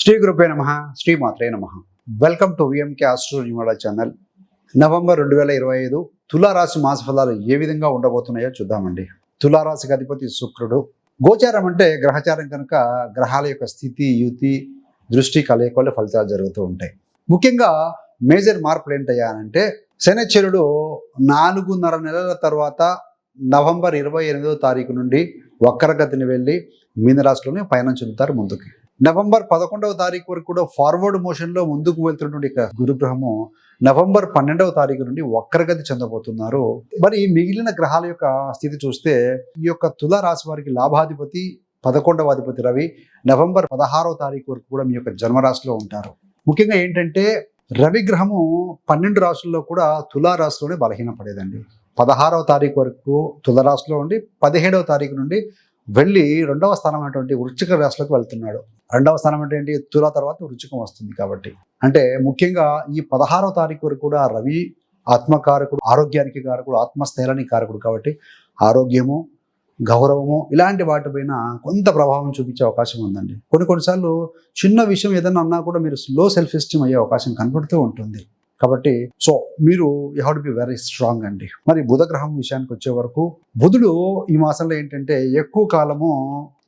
శ్రీ గురుపే నమ శ్రీ మాత్రే నమ. వెల్కమ్ టు విఎంకే ఆస్ట్రో న్యూమల ఛానల్ నవంబర్ రెండు వేల ఇరవై ఐదు తులారాశి మాస ఫలాలు ఏ విధంగా ఉండబోతున్నాయో చూద్దామండి. తులారాశికి అధిపతి శుక్రుడు. గోచారం అంటే గ్రహచారం కనుక గ్రహాల యొక్క స్థితి యుతి దృష్టి కలయిక వల్ల ఫలితాలు జరుగుతూ ఉంటాయి. ముఖ్యంగా మేజర్ మార్పులు ఏంటయ్యా అంటే శనిచరుడు నాలుగున్నర నెలల తర్వాత నవంబర్ ఇరవై ఎనిమిదో తారీఖు నుండి వక్రగతిని వెళ్ళి మీనరాశిలోనే పయనం చెందుతారు ముందుకి. నవంబర్ పదకొండవ తారీఖు వరకు కూడా ఫార్వర్డ్ మోషన్లో ముందుకు వెళ్తున్నటువంటి గురుగ్రహము నవంబర్ పన్నెండవ తారీఖు నుండి వక్రగతి చెందబోతున్నారు. మరి మిగిలిన గ్రహాల యొక్క స్థితి చూస్తే ఈ యొక్క తుల రాశి వారికి లాభాధిపతి పదకొండవ అధిపతి రవి నవంబర్ పదహారవ తారీఖు వరకు కూడా మీ యొక్క జన్మరాశిలో ఉంటారు. ముఖ్యంగా ఏంటంటే రవి గ్రహము పన్నెండు రాశుల్లో కూడా తులారాశిలోనే బలహీన బలహీనపడేదండి. పదహారవ తారీఖు వరకు తులరాశిలో ఉండి పదిహేడవ తారీఖు నుండి వెళ్ళి రెండవ స్థానం అనేటువంటి వృచ్చిక రాశిలోకి వెళ్తున్నాడు. రెండవ స్థానం అంటే ఏంటి? తుల తర్వాత రుచికం వస్తుంది కాబట్టి. అంటే ముఖ్యంగా ఈ పదహారవ తారీఖు వరకు కూడా రవి ఆత్మకారకుడు ఆరోగ్యానికి కారకుడు ఆత్మస్థైర్యానికి కారకుడు కాబట్టి ఆరోగ్యము గౌరవము ఇలాంటి వాటిపైన కొంత ప్రభావం చూపించే అవకాశం ఉందండి. కొన్ని కొన్నిసార్లు చిన్న విషయం ఏదైనా అన్నా కూడా మీరు లో సెల్ఫ్ ఎస్టీమ్ అయ్యే అవకాశం కనపడుతూ ఉంటుంది. కాబట్టి సో మీరు you how to be very strong అండి. మరి బుధ గ్రహం విషయానికి వచ్చే వరకు బుధుడు ఈ మాసంలో ఏంటంటే ఎక్కువ కాలము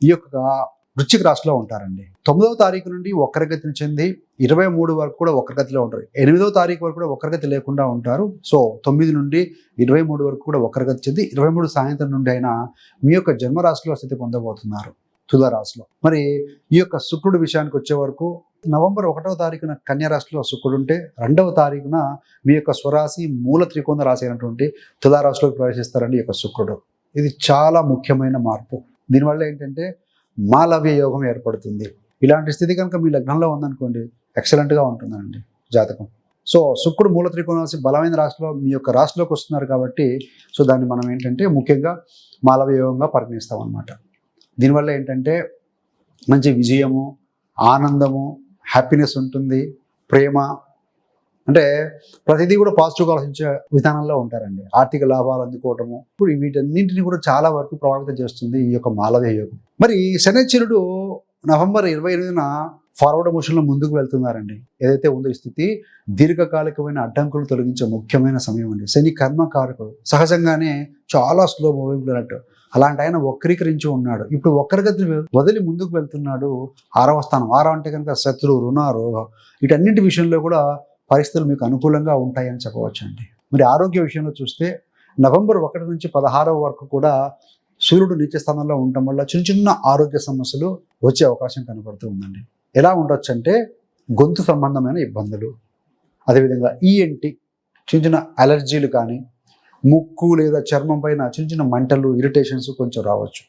ఈ యొక్క వృశ్చిక రాశిలో ఉంటారండి. తొమ్మిదవ తారీఖు నుండి వక్రగతిని చెంది ఇరవై మూడు వరకు కూడా ఒక్కరిగతిలో ఉంటారు. ఎనిమిదవ తారీఖు వరకు కూడా ఒక్కరిగతి లేకుండా ఉంటారు. సో తొమ్మిది నుండి ఇరవై మూడు వరకు కూడా ఒక్కరిగతి చెంది ఇరవై మూడు సాయంత్రం నుండి అయినా మీ యొక్క జన్మరాశిలో స్థితి పొందబోతున్నారు. తులారాశిలో. మరి ఈ యొక్క శుక్రుడు విషయానికి వచ్చే వరకు నవంబర్ ఒకటవ తారీఖున కన్యారాశిలో శుక్రుడు ఉంటే రెండవ తారీఖున మీ యొక్క స్వరాశి మూల త్రికోణ రాశి అయినటువంటి తులారాశిలోకి ప్రవేశిస్తారండి ఈ యొక్క శుక్రుడు. ఇది చాలా ముఖ్యమైన మార్పు. దీనివల్ల ఏంటంటే మాలవ్య యోగం ఏర్పడుతుంది. ఇలాంటి స్థితి కనుక మీ లగ్నంలో ఉందనుకోండి ఎక్సలెంట్గా ఉంటుందండి జాతకం. సో శుక్రుడు మూల త్రికోణ బలమైన రాశిలో మీ యొక్క రాశిలోకి వస్తున్నారు కాబట్టి సో దాన్ని మనం ఏంటంటే ముఖ్యంగా మాలవయోగంగా పరిగణిస్తాం అనమాట దీనివల్ల ఏంటంటే మంచి విజయము ఆనందము హ్యాపీనెస్ ఉంటుంది ప్రేమ అంటే ప్రతిదీ కూడా పాజిటివ్గా ఆలోచించే విధానంలో ఉంటారండి. ఆర్థిక లాభాలు అందుకోవటము ఇప్పుడు వీటన్నింటిని కూడా చాలా వరకు ప్రభావితం చేస్తుంది ఈ యొక్క మాలవ్య యోగం. మరి శనిచరుడు నవంబర్ ఇరవై ఎనిమిదిన ఫార్వర్డ్ మోషన్లో ముందుకు వెళ్తున్నారండి. ఏదైతే ఉందో ఈ స్థితి దీర్ఘకాలికమైన అడ్డంకులు తొలగించే ముఖ్యమైన సమయం అండి. శని కర్మకారకుడు సహజంగానే చాలా స్లో మూవింగ్ అన్నట్టు అలాంటి ఆయన వక్రీకరించి ఉన్నాడు. ఇప్పుడు వక్రగతి వదిలి ముందుకు వెళ్తున్నాడు ఆరవ స్థానం. ఆరవ అంటే కనుక శత్రు రుణ రోగం వీటన్నింటి విషయంలో కూడా పరిస్థితులు మీకు అనుకూలంగా ఉంటాయని చెప్పవచ్చు అండి మరి ఆరోగ్య విషయంలో చూస్తే నవంబర్ ఒకటి నుంచి పదహారవ వరకు కూడా సూర్యుడు నీచ స్థానంలో ఉండటం వల్ల చిన్న చిన్న ఆరోగ్య సమస్యలు వచ్చే అవకాశం కనబడుతూ ఉందండి. ఎలా ఉండొచ్చు అంటే గొంతు సంబంధమైన ఇబ్బందులు అదేవిధంగా ఈఎన్టి చిన్న చిన్న అలర్జీలు కానీ ముక్కు లేదా చర్మం పైన చిన్న చిన్న మంటలు ఇరిటేషన్స్ కొంచెం రావచ్చు.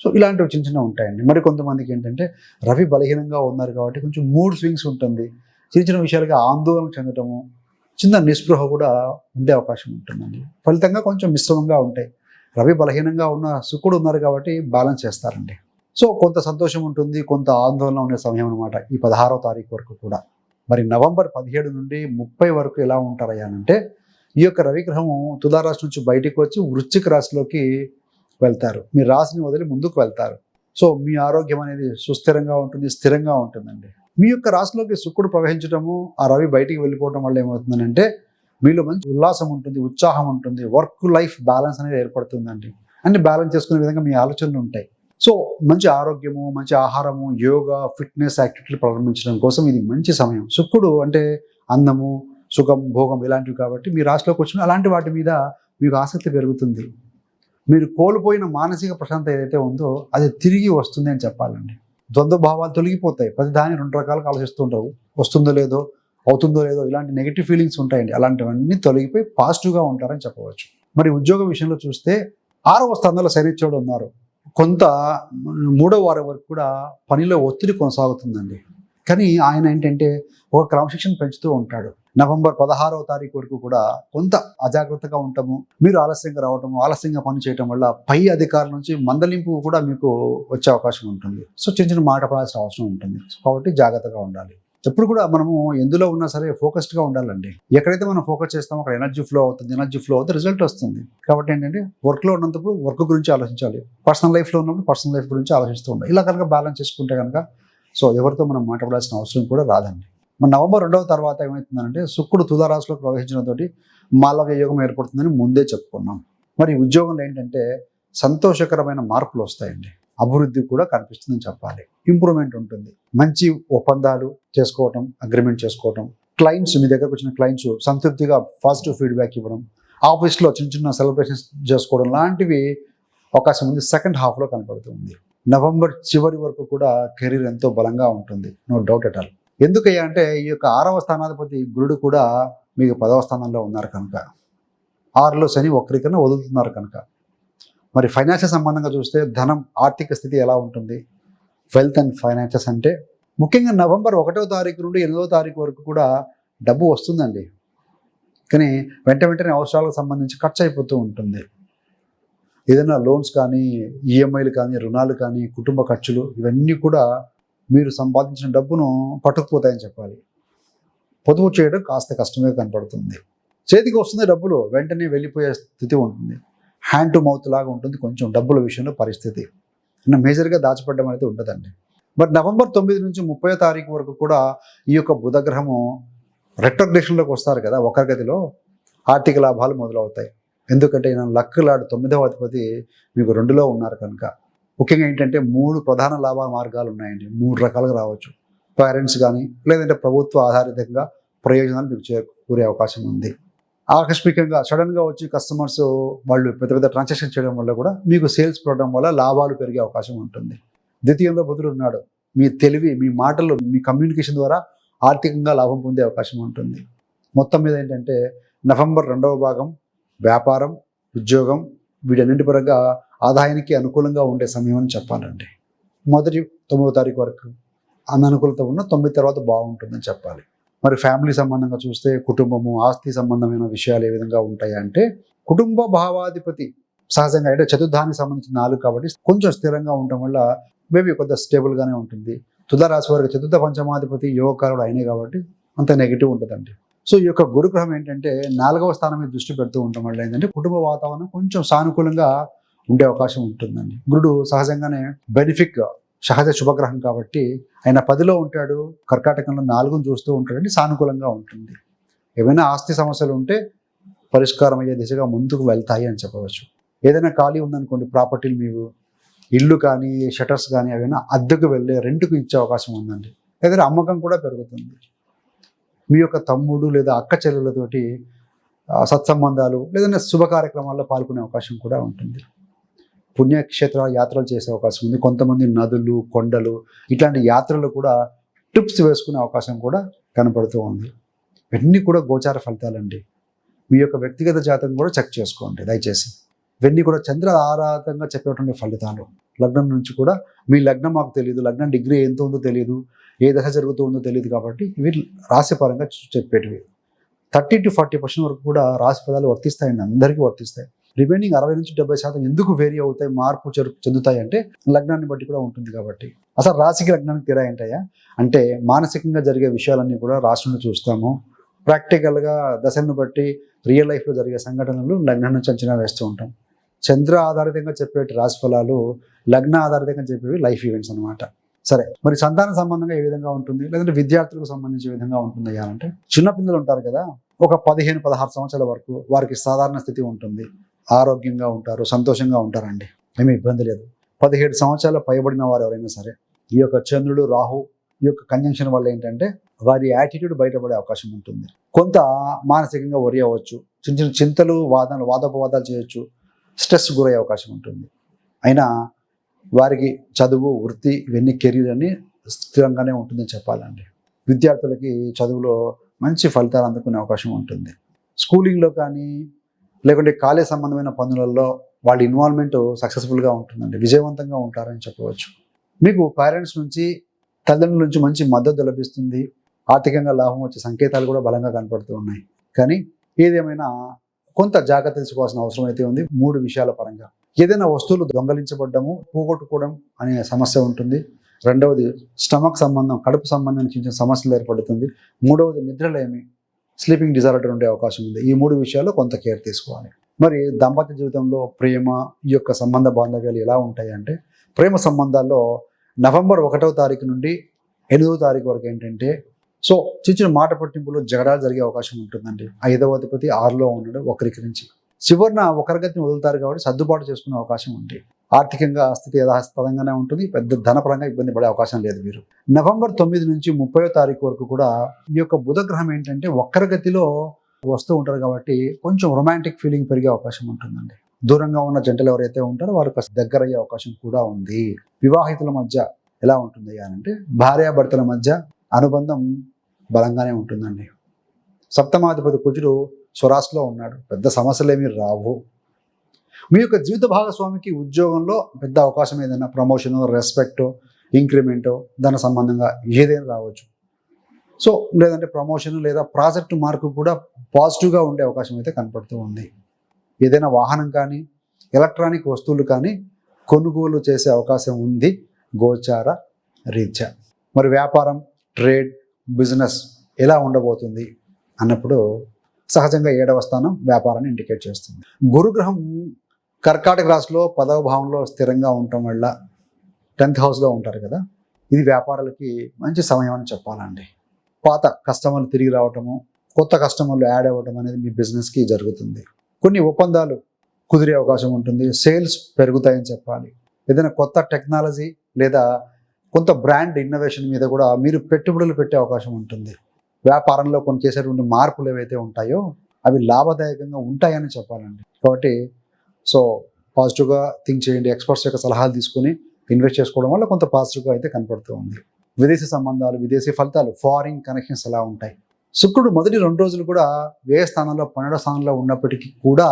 సో ఇలాంటివి చిన్న చిన్న ఉంటాయండి. మరి కొంతమందికి ఏంటంటే రవి బలహీనంగా ఉన్నారు కాబట్టి కొంచెం మూడ్ స్వింగ్స్ ఉంటుంది. చిన్న చిన్న విషయాలుగా ఆందోళన చెందటము చిన్న నిస్పృహ కూడా ఉండే అవకాశం ఉంటుందండి. ఫలితంగా కొంచెం మిశ్రమంగా ఉంటాయి. రవి బలహీనంగా ఉన్న శుక్రుడు ఉన్నారు కాబట్టి బ్యాలెన్స్ చేస్తారండి. సో కొంత సంతోషం ఉంటుంది కొంత ఆందోళన ఉండే సమయం అనమాట ఈ పదహారో తారీఖు వరకు కూడా. మరి నవంబర్ పదిహేడు నుండి ముప్పై వరకు ఎలా ఉంటారయ్యానంటే ఈ యొక్క రవిగ్రహము తులారాశి నుంచి బయటకు వచ్చి వృశ్చిక రాశిలోకి వెళ్తారు. మీ రాశిని వదిలి ముందుకు వెళ్తారు. సో మీ ఆరోగ్యం అనేది సుస్థిరంగా ఉంటుంది స్థిరంగా ఉంటుందండి. మీ యొక్క రాశిలోకి శుక్రుడు ప్రవహించడము ఆ రవి బయటికి వెళ్ళిపోవడం వల్ల ఏమవుతుందంటే మీలో మంచి ఉల్లాసం ఉంటుంది ఉత్సాహం ఉంటుంది వర్క్ లైఫ్ బ్యాలెన్స్ అనేది ఏర్పడుతుందండి. అన్ని బ్యాలెన్స్ చేసుకునే విధంగా మీ ఆలోచనలు ఉంటాయి. సో మంచి ఆరోగ్యము మంచి ఆహారము యోగా ఫిట్నెస్ యాక్టివిటీలు ప్రారంభించడం కోసం ఇది మంచి సమయం. శుక్రుడు అంటే అందము సుఖం భోగం ఇలాంటివి కాబట్టి మీ రాశిలోకి వచ్చిన అలాంటి వాటి మీద మీకు ఆసక్తి పెరుగుతుంది. మీరు కోల్పోయిన మానసిక ప్రశాంతత ఏదైతే ఉందో అది తిరిగి వస్తుంది అని చెప్పాలండి. ద్వంద్వ భావాలు తొలగిపోతాయి. ప్రతి దాన్ని రెండు రకాలుగా ఆలోచిస్తూ ఉంటావు. వస్తుందో లేదో అవుతుందో లేదో ఇలాంటి నెగిటివ్ ఫీలింగ్స్ ఉంటాయండి. అలాంటివన్నీ తొలగిపోయి పాజిటివ్గా ఉంటారని చెప్పవచ్చు. మరి ఉద్యోగ విషయంలో చూస్తే ఆరవ స్థానంలో సరిచ్చోడు ఉన్నారు. కొంత మూడవ వారం వరకు కూడా పనిలో ఒత్తిడి కొనసాగుతుందండి. కానీ ఆయన ఏంటంటే ఒక క్రమశిక్షణ పెంచుతూ ఉంటాడు. నవంబర్ పదహారవ తారీఖు వరకు కూడా కొంత అజాగ్రత్తగా ఉంటాము మీరు ఆలస్యంగా రావటము ఆలస్యంగా పని చేయటం వల్ల పై అధికారుల నుంచి మందలింపు కూడా మీకు వచ్చే అవకాశం ఉంటుంది. సో చిన్న చిన్న మాట పడాల్సిన అవసరం ఉంటుంది. కాబట్టి జాగ్రత్తగా ఉండాలి. ఎప్పుడు కూడా మనము ఎందులో ఉన్నా సరే ఫోకస్డ్గా ఉండాలండి. ఎక్కడైతే మనం ఫోకస్ చేస్తామో అక్కడ ఎనర్జీ ఫ్లో అవుతుంది ఎనర్జీ ఫ్లో అవుతుంది రిజల్ట్ వస్తుంది. కాబట్టి ఏంటంటే వర్క్లో ఉన్నప్పుడు వర్క్ గురించి ఆలోచించాలి. పర్సనల్ లైఫ్లో ఉన్నప్పుడు పర్సనల్ లైఫ్ గురించి ఆలోచిస్తూ ఉండాలి. ఇలా కనుక బ్యాలెన్స్ చేసుకుంటే కనుక సో ఎవరితో మనం మాట్లాడాల్సిన అవసరం కూడా రాదండి. మన నవంబర్ రెండవ తర్వాత ఏమవుతుందంటే శుక్రుడు తుదారాశిలో ప్రవహించడంతో మాలవ యోగం ఏర్పడుతుందని ముందే చెప్పుకున్నాం. మరి ఉద్యోగంలో ఏంటంటే సంతోషకరమైన మార్పులు వస్తాయండి. అభివృద్ధి కూడా కనిపిస్తుందని చెప్పాలి. ఇంప్రూవ్మెంట్ ఉంటుంది. మంచి ఒప్పందాలు చేసుకోవటం అగ్రిమెంట్ చేసుకోవటం క్లయింట్స్ మీ దగ్గరకు వచ్చిన క్లయింట్స్ సంతృప్తిగా పాజిటివ్ ఫీడ్బ్యాక్ ఇవ్వడం ఆఫీస్లో చిన్న చిన్న సెలబ్రేషన్స్ చేసుకోవడం లాంటివి అవకాశం ఉంది. సెకండ్ హాఫ్లో కనపడుతుంది. నవంబర్ చివరి వరకు కూడా కెరీర్ ఎంతో బలంగా ఉంటుంది. No doubt at all. ఎందుకయ్యా అంటే ఈ యొక్క ఆరవ స్థానాధిపతి గురుడు కూడా మీకు పదవ స్థానంలో ఉన్నారు కనుక. ఆరులో శని ఒకరికన్నా వదులుతున్నారు కనుక. మరి ఫైనాన్షియల్ సంబంధంగా చూస్తే ధనం ఆర్థిక స్థితి ఎలా ఉంటుంది? వెల్త్ అండ్ ఫైనాన్షియస్ అంటే ముఖ్యంగా నవంబర్ ఒకటో తారీఖు నుండి ఎనిమిదో తారీఖు వరకు కూడా డబ్బు వస్తుందండి. కానీ వెంట వెంటనే అవసరాలకు సంబంధించి ఖర్చు అయిపోతూ ఉంటుంది. ఏదైనా లోన్స్ కానీ ఈఎంఐలు కానీ రుణాలు కానీ కుటుంబ ఖర్చులు ఇవన్నీ కూడా మీరు సంపాదించిన డబ్బును పట్టుకుపోతాయని చెప్పాలి. పొదుపు చేయడం కాస్త కష్టమే కనపడుతుంది. చేతికి వస్తుంది డబ్బులు వెంటనే వెళ్ళిపోయే స్థితి ఉంటుంది. హ్యాండ్ టు మౌత్ లాగా ఉంటుంది కొంచెం డబ్బుల విషయంలో పరిస్థితి. మేజర్గా దాచిపెట్టడం అనేది ఉండదండి. బట్ నవంబర్ తొమ్మిది నుంచి ముప్పై తారీఖు వరకు కూడా ఈ యొక్క బుధగ్రహము రెట్రోగ్రేషన్లోకి వస్తారు కదా గదిలో ఆర్థిక లాభాలు మొదలవుతాయి. ఎందుకంటే ఈయన లక్ లాడు తొమ్మిదవ అధిపతి మీకు రెండులో ఉన్నారు కనుక. ముఖ్యంగా ఏంటంటే మూడు ప్రధాన లాభ మార్గాలు ఉన్నాయండి. మూడు రకాలుగా రావచ్చు. పేరెంట్స్ కానీ లేదంటే ప్రభుత్వ ఆధారితంగా ప్రయోజనాలు మీకు చేకూరే అవకాశం ఉంది. ఆకస్మికంగా సడన్గా వచ్చి కస్టమర్స్ వాళ్ళు పెద్ద పెద్ద ట్రాన్సాక్షన్ చేయడం వల్ల కూడా మీకు సేల్స్ పెరగడం వల్ల లాభాలు పెరిగే అవకాశం ఉంటుంది. ద్వితీయంలో బుధుడు ఉన్నాడు. మీ తెలివి మీ మాటలు మీ కమ్యూనికేషన్ ద్వారా ఆర్థికంగా లాభం పొందే అవకాశం ఉంటుంది. మొత్తం మీద ఏంటంటే నవంబర్ రెండవ భాగం వ్యాపారం ఉద్యోగం వీటన్నింటి పరంగా ఆదాయానికి అనుకూలంగా ఉండే సమయం అని చెప్పాలండి. మొదటి తొమ్మిదో తారీఖు వరకు అననుకూలత ఉన్న తొమ్మిది తర్వాత బాగుంటుందని చెప్పాలి. మరి ఫ్యామిలీ సంబంధంగా చూస్తే కుటుంబము ఆస్తి సంబంధమైన విషయాలు ఏ విధంగా ఉంటాయి అంటే కుటుంబ భావాధిపతి సహజంగా అంటే చతుర్థానికి సంబంధించిన నాలుగు కాబట్టి కొంచెం స్థిరంగా ఉండటం వల్ల మేబీ కొంత స్టేబుల్గానే ఉంటుంది. తులారాశి వారికి చతుర్థ పంచమాధిపతి యోగకారుడు అయినాయి కాబట్టి అంత నెగిటివ్ ఉంటుందండి సో ఈ యొక్క గురుగ్రహం ఏంటంటే నాలుగవ స్థానం మీద దృష్టి పెడుతూ ఉండటం వల్ల ఏంటంటే కుటుంబ వాతావరణం కొంచెం సానుకూలంగా ఉండే అవకాశం ఉంటుందండి. గురుడు సహజంగానే బెనిఫిక్ సహజ శుభగ్రహం కాబట్టి ఆయన పదిలో ఉంటాడు కర్కాటకంలో నాలుగును చూస్తూ ఉంటాడండి సానుకూలంగా ఉంటుంది. ఏమైనా ఆస్తి సమస్యలు ఉంటే పరిష్కారం అయ్యే దిశగా ముందుకు వెళ్తాయి అని చెప్పవచ్చు. ఏదైనా ఖాళీ ఉందనుకోండి ప్రాపర్టీలు మీకు ఇల్లు కానీ షటర్స్ కానీ ఏవైనా అద్దెకు వెళ్ళే రెంట్కు ఇచ్చే అవకాశం ఉందండి. లేదంటే అమ్మకం కూడా పెరుగుతుంది. మీ యొక్క తమ్ముడు లేదా అక్క చెల్లెలతోటి సత్సంబంధాలు లేదంటే శుభ కార్యక్రమాల్లో పాల్గొనే అవకాశం కూడా ఉంటుంది. పుణ్యక్షేత్ర యాత్రలు చేసే అవకాశం ఉంది. కొంతమంది నదులు కొండలు ఇట్లాంటి యాత్రలు కూడా ట్రిప్స్ వేసుకునే అవకాశం కూడా కనపడుతూ ఉంది. ఇవన్నీ కూడా గోచార ఫలితాలండి. మీ యొక్క వ్యక్తిగత జాతకం కూడా చెక్ చేసుకోండి దయచేసి. ఇవన్నీ కూడా చంద్ర ఆరాధంగా చెప్పేటువంటి ఫలితాలు. లగ్నం నుంచి కూడా మీ లగ్నం మాకు తెలియదు లగ్నం డిగ్రీ ఎంత ఉందో తెలియదు ఏ దశ జరుగుతుందో తెలియదు కాబట్టి ఇవి రాశిపరంగా చెప్పేటివి. థర్టీ టు ఫార్టీ పర్సెంట్ వరకు కూడా రాశి పదాలు వర్తిస్తాయండి. అందరికీ వర్తిస్తాయి. రిమైనింగ్ అరవై నుంచి డెబ్బై శాతం ఎందుకు వేరీ అవుతాయి మార్పు చెందుతాయి అంటే లగ్నాన్ని బట్టి కూడా ఉంటుంది కాబట్టి. అసలు రాశికి లగ్నానికి తేడా ఏంటయ్యా? అంటే మానసికంగా జరిగే విషయాలన్నీ కూడా రాష్ట్రంలో చూస్తాము. ప్రాక్టికల్గా దశలను బట్టి రియల్ లైఫ్లో జరిగే సంఘటనలు లగ్నం నుంచి అంచనా వేస్తూ ఉంటాం. చంద్ర ఆధారితంగా చెప్పేటి రాశి ఫలాలు లగ్న ఆధారితంగా చెప్పేవి లైఫ్ ఈవెంట్స్ అన్నమాట. సరే మరి సంతాన సంబంధంగా ఏ విధంగా ఉంటుంది? లేదంటే విద్యార్థులకు సంబంధించి ఏ విధంగా ఉంటుంది అంటే చిన్నపిల్లలు ఉంటారు కదా ఒక పదిహేను పదహారు సంవత్సరాల వరకు వారికి సాధారణ స్థితి ఉంటుంది. ఆరోగ్యంగా ఉంటారు సంతోషంగా ఉంటారండి. ఏమీ ఇబ్బంది లేదు. పదిహేడు సంవత్సరాల పైబడిన వారు ఎవరైనా సరే ఈ యొక్క చంద్రుడు రాహు ఈ యొక్క కంజంక్షన్ వల్ల ఏంటంటే వారి యాటిట్యూడ్ బయటపడే అవకాశం ఉంటుంది. కొంత మానసికంగా వరి అవ్వచ్చు చిన్న చిన్న చింతలు వాదనలు వాదోపవాదాలు చేయొచ్చు స్ట్రెస్ గురయ్యే అవకాశం ఉంటుంది. అయినా వారికి చదువు వృత్తి ఇవన్నీ కెరీర్ అని స్థిరంగానే ఉంటుందని చెప్పాలండి. విద్యార్థులకి చదువులో మంచి ఫలితాలు అందుకునే అవకాశం ఉంటుంది. స్కూలింగ్లో కానీ లేకుంటే కాలేజ్ సంబంధమైన పనులలో వాళ్ళ ఇన్వాల్వ్మెంట్ సక్సెస్ఫుల్గా ఉంటుందండి. విజయవంతంగా ఉంటారని చెప్పవచ్చు. మీకు పేరెంట్స్ నుంచి తల్లిదండ్రుల నుంచి మంచి మద్దతు లభిస్తుంది. ఆర్థికంగా లాభం వచ్చే సంకేతాలు కూడా బలంగా కనపడుతూ ఉన్నాయి. కానీ ఏదేమైనా కొంత జాగ్రత్త తీసుకోవాల్సిన అవసరం అయితే ఉంది. మూడు విషయాల పరంగా. ఏదైనా వస్తువులు దొంగలించబడ్డము పోగొట్టుకోవడం అనే సమస్య ఉంటుంది. రెండవది స్టమక్ సంబంధం కడుపు సంబంధించిన చిన్న సమస్యలు ఏర్పడుతుంది. మూడవది నిద్రలేమి. స్లీపింగ్ డిజార్డర్ ఉండే అవకాశం ఉంది. ఈ మూడు విషయాల్లో కొంత కేర్ తీసుకోవాలి. మరి దాంపత్య జీవితంలో ప్రేమ ఈ యొక్క సంబంధ బాంధవ్యాలు ఎలా ఉంటాయి అంటే ప్రేమ సంబంధాల్లో నవంబర్ ఒకటవ తారీఖు నుండి ఎనిమిదవ తారీఖు వరకు ఏంటంటే సో చిన్న చిన్న మాట పట్టింపులో జగడాలు జరిగే అవకాశం ఉంటుందండి. ఐదవ అధిపతి ఆరులో ఉన్నాడు వక్రీకరించి చివరిన ఒకరిగతిని వదులుతారు కాబట్టి సర్దుబాటు చేసుకునే అవకాశం ఉంది. ఆర్థికంగా స్థితి యథాస్పదంగానే ఉంటుంది. పెద్ద ధనపరంగా ఇబ్బంది పడే అవకాశం లేదు మీరు నవంబర్ తొమ్మిది నుంచి ముప్పై తారీఖు వరకు కూడా ఈ యొక్క బుధగ్రహం ఏంటంటే ఒక్కరగతిలో వస్తూ ఉంటారు కాబట్టి కొంచెం రొమాంటిక్ ఫీలింగ్ పెరిగే అవకాశం ఉంటుందండి. దూరంగా ఉన్న జంటలు ఎవరైతే ఉంటారో వారు దగ్గర అయ్యే అవకాశం కూడా ఉంది. వివాహితుల మధ్య ఎలా ఉంటుంది అంటే భార్యాభర్తల మధ్య అనుబంధం బలంగానే ఉంటుందండి. సప్తమాధిపతి కుజుడు స్వరాష్ట్రలో ఉన్నాడు. పెద్ద సమస్యలు ఏమీ రావు. మీ యొక్క జీవిత భాగస్వామికి ఉద్యోగంలో పెద్ద అవకాశం ఏదైనా ప్రమోషన్ రెస్పెక్ట్ ఇంక్రిమెంటో దాని సంబంధంగా ఏదైనా రావచ్చు. సో లేదంటే ప్రమోషన్ లేదా ప్రాజెక్ట్ మార్కు కూడా పాజిటివ్గా ఉండే అవకాశం అయితే కనపడుతూ ఉంది. ఏదైనా వాహనం కానీ ఎలక్ట్రానిక్ వస్తువులు కానీ కొనుగోలు చేసే అవకాశం ఉంది. గోచార రీత్యా. మరి వ్యాపారం ట్రేడ్ బిజినెస్ ఎలా ఉండబోతుంది అన్నప్పుడు సహజంగా ఏడవ స్థానం వ్యాపారాన్ని ఇండికేట్ చేస్తుంది. గురుగ్రహం కర్కాటక రాశిలో పదవ భావంలో స్థిరంగా ఉండటం వల్ల టెన్త్ హౌస్లో ఉంటారు కదా ఇది వ్యాపారాలకి మంచి సమయం అని చెప్పాలండి. పాత కస్టమర్లు తిరిగి రావటము కొత్త కస్టమర్లు యాడ్ అవ్వటం అనేది మీ బిజినెస్కి జరుగుతుంది. కొన్ని ఒప్పందాలు కుదిరే అవకాశం ఉంటుంది సేల్స్ పెరుగుతాయని చెప్పాలి. ఏదైనా కొత్త టెక్నాలజీ లేదా కొంత బ్రాండ్ ఇన్నోవేషన్ మీద కూడా మీరు పెట్టుబడులు పెట్టే అవకాశం ఉంటుంది. వ్యాపారంలో కొన్ని చేసేటువంటి మార్పులు ఏవైతే ఉంటాయో అవి లాభదాయకంగా ఉంటాయని చెప్పాలండి. కాబట్టి సో పాజిటివ్గా థింక్ చేయండి ఎక్స్పర్ట్స్ యొక్క సలహాలు తీసుకుని ఇన్వెస్ట్ చేసుకోవడం వల్ల కొంత పాజిటివ్గా అయితే కనపడుతూ ఉంది. విదేశీ సంబంధాలు విదేశీ ఫలితాలు ఫారిన్ కనెక్షన్స్ ఎలా ఉంటాయి? శుక్రుడు మొదటి రెండు రోజులు కూడా వ్యయ స్థానంలో పన్నెండో స్థానంలో ఉన్నప్పటికీ కూడా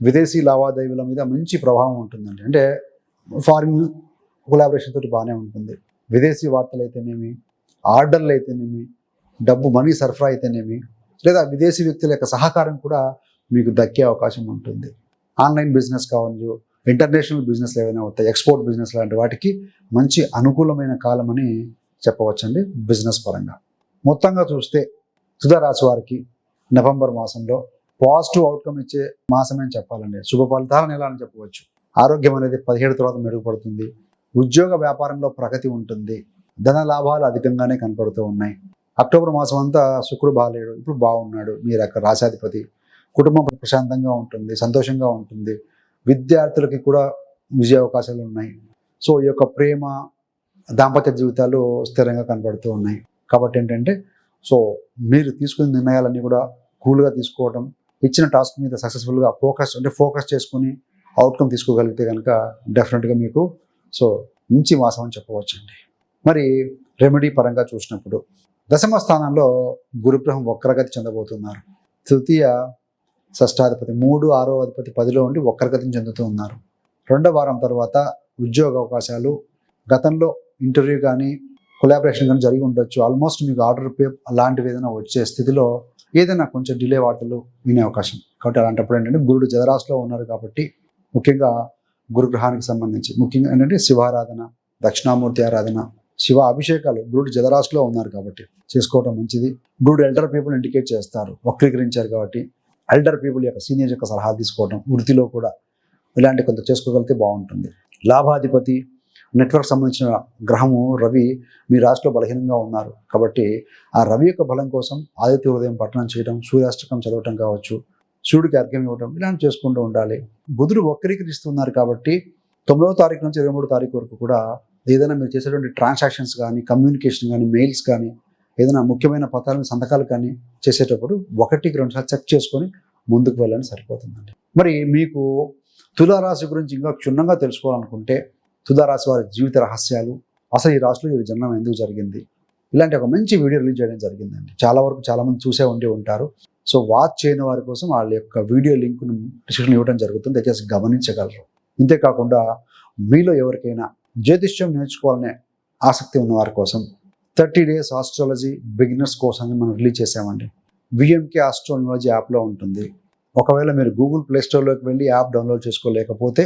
విదేశీ లావాదేవీల మీద మంచి ప్రభావం ఉంటుందండి. అంటే ఫారిన్ కొలాబరేషన్ తోటి బాగానే ఉంటుంది. విదేశీ వార్తలు అయితేనేమి ఆర్డర్లు అయితేనేమి డబ్బు మనీ సరఫరా అయితేనేమి లేదా విదేశీ వ్యక్తుల యొక్క సహకారం కూడా మీకు దక్కే అవకాశం ఉంటుంది. ఆన్లైన్ బిజినెస్ కావచ్చు ఇంటర్నేషనల్ బిజినెస్ ఏవైనా అవుతాయి ఎక్స్పోర్ట్ బిజినెస్ లాంటి వాటికి మంచి అనుకూలమైన కాలం అని చెప్పవచ్చండి బిజినెస్ పరంగా. మొత్తంగా చూస్తే తులారాశి వారికి నవంబర్ మాసంలో పాజిటివ్ అవుట్కమ్ ఇచ్చే మాసమే అని చెప్పాలండి. శుభ ఫలితాల నెల అని చెప్పవచ్చు? ఆరోగ్యం అనేది పదిహేడు తర్వాత మెరుగుపడుతుంది. ఉద్యోగ వ్యాపారంలో ప్రగతి ఉంటుంది. ధన లాభాలు అధికంగానే కనపడుతూ ఉన్నాయి. అక్టోబర్ మాసం అంతా శుక్రుడు బాగాలేడు ఇప్పుడు బాగున్నాడు. మీరు అక్కడ రాశాధిపతి కుటుంబం ప్రశాంతంగా ఉంటుంది సంతోషంగా ఉంటుంది. విద్యార్థులకి కూడా విజయ అవకాశాలు ఉన్నాయి. సో ఈ యొక్క ప్రేమ దాంపత్య జీవితాలు స్థిరంగా కనబడుతూ ఉన్నాయి. కాబట్టి ఏంటంటే సో మీరు తీసుకునే నిర్ణయాలన్నీ కూడా కూల్గా తీసుకోవడం ఇచ్చిన టాస్క్ మీద సక్సెస్ఫుల్గా ఫోకస్ అంటే ఫోకస్ చేసుకుని అవుట్కమ్ తీసుకోగలిగితే కనుక డెఫినెట్గా మీకు సో మంచి మాసం అని చెప్పవచ్చండి. మరి రెమెడీ పరంగా చూసినప్పుడు దశమ స్థానంలో గురుగ్రహం వక్రగతి చెందబోతున్నారు. తృతీయ షష్టాధిపతి మూడు ఆరో అధిపతి పదిలో ఉండి వక్రగతిని చెందుతూ ఉన్నారు. రెండో వారం తర్వాత ఉద్యోగ అవకాశాలు గతంలో ఇంటర్వ్యూ కానీ కొలాబరేషన్ కానీ జరిగి ఉండొచ్చు. ఆల్మోస్ట్ మీకు ఆర్డర్ పే అలాంటివి ఏదైనా వచ్చే స్థితిలో ఏదైనా కొంచెం డిలే వార్తలు వినే అవకాశం. కాబట్టి అలాంటప్పుడు ఏంటంటే గురుడు జలరాశిలో ఉన్నారు కాబట్టి ముఖ్యంగా గురుగ్రహానికి సంబంధించి ముఖ్యంగా ఏంటంటే శివారాధన దక్షిణామూర్తి ఆరాధన శివ అభిషేకాలు గురుడు జలరాశిలో ఉన్నారు కాబట్టి చేసుకోవడం మంచిది. గురుడు ఎల్డర్ పీపుల్ ఇండికేట్ చేస్తారు వక్రీకరించారు కాబట్టి ఎల్డర్ పీపుల్ యొక్క సీనియర్స్ యొక్క సలహా తీసుకోవడం వృత్తిలో కూడా ఇలాంటి కొంత చేసుకోగలిగితే బాగుంటుంది. లాభాధిపతి నెట్వర్క్ సంబంధించిన గ్రహము రవి మీ రాశిలో బలహీనంగా ఉన్నారు కాబట్టి ఆ రవి యొక్క బలం కోసం ఆదిత్య హృదయం పట్టణం చేయడం సూర్యాష్టకం చదవటం కావచ్చు సూర్యుడికి అర్ఘ్యం ఇవ్వడం ఇలాంటి చేసుకుంటూ ఉండాలి. బుధుడు వక్రీకరిస్తున్నారు కాబట్టి తొమ్మిదవ తారీఖు నుంచి ఇరవై మూడో తారీఖు వరకు కూడా ఏదైనా మీరు చేసేటువంటి ట్రాన్సాక్షన్స్ కానీ కమ్యూనికేషన్ కానీ మెయిల్స్ కానీ ఏదైనా ముఖ్యమైన పత్రాలను సంతకాలు కానీ చేసేటప్పుడు ఒకటికి రెండు సార్లు చెక్ చేసుకొని ముందుకు వెళ్ళని సరిపోతుందండి. మరి మీకు తులారాశి గురించి ఇంకా క్షుణ్ణంగా తెలుసుకోవాలనుకుంటే తులారాశి వారి జీవిత రహస్యాలు అసలు ఈ రాశిలో ఈ జన్మ ఎందుకు జరిగింది? ఇలాంటి ఒక మంచి వీడియో రిలీజ్ చేయడం జరిగిందండి. చాలా వరకు చాలామంది చూసే ఉండి ఉంటారు. సో వాచ్ చేయని వారి కోసం వాళ్ళ యొక్క వీడియో లింక్ను డిస్క్రిప్షన్ ఇవ్వడం జరుగుతుంది. దయచేసి గమనించగలరు. ఇంతేకాకుండా మీలో ఎవరికైనా జ్యోతిష్యం నేర్చుకోవాలనే ఆసక్తి ఉన్న వారి కోసం థర్టీ డేస్ ఆస్ట్రాలజీ బిగినర్స్ కోసం మనం రిలీజ్ చేసామండి విఎంకే ఆస్ట్రాలజీ యాప్లో ఉంటుంది. ఒకవేళ మీరు గూగుల్ ప్లే స్టోర్లోకి వెళ్ళి యాప్ డౌన్లోడ్ చేసుకోలేకపోతే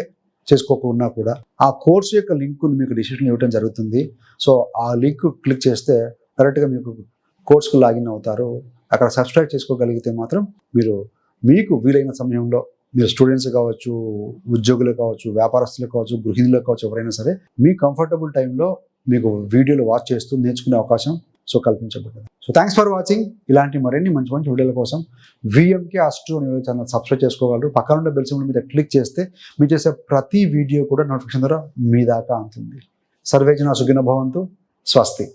చేసుకోకుండా కూడా ఆ కోర్సు యొక్క లింక్ను మీకు డిసిషన్ ఇవ్వడం జరుగుతుంది. సో ఆ లింక్ క్లిక్ చేస్తే డైరెక్ట్గా మీకు కోర్సుకు లాగిన్ అవుతారు. అక్కడ సబ్స్క్రైబ్ చేసుకోగలిగితే మాత్రం మీరు మీకు వీలైన సమయంలో మీరు స్టూడెంట్స్ కావచ్చు ఉద్యోగులు కావచ్చు వ్యాపారస్తులు కావచ్చు గృహిణులు కావచ్చు ఎవరైనా సరే మీ కంఫర్టబుల్ టైంలో మీకు వీడియోలు వాచ్ చేస్తూ నేర్చుకునే అవకాశం సో కల్పించబడ్డది సో థ్యాంక్స్ ఫర్ వాచింగ్ ఇలాంటి మరిన్ని మంచి మంచి వీడియోల కోసం VMK Astro news channel subscribe చేసుకోగలరు. పక్కన ఉండే బెల్ సింబల్ మీద క్లిక్ చేస్తే మీరు చేసే ప్రతి వీడియో కూడా నోటిఫికేషన్ ద్వారా మీ దాకా అందుతుంది సర్వేజన సుఖిన భవంతు. స్వస్తి.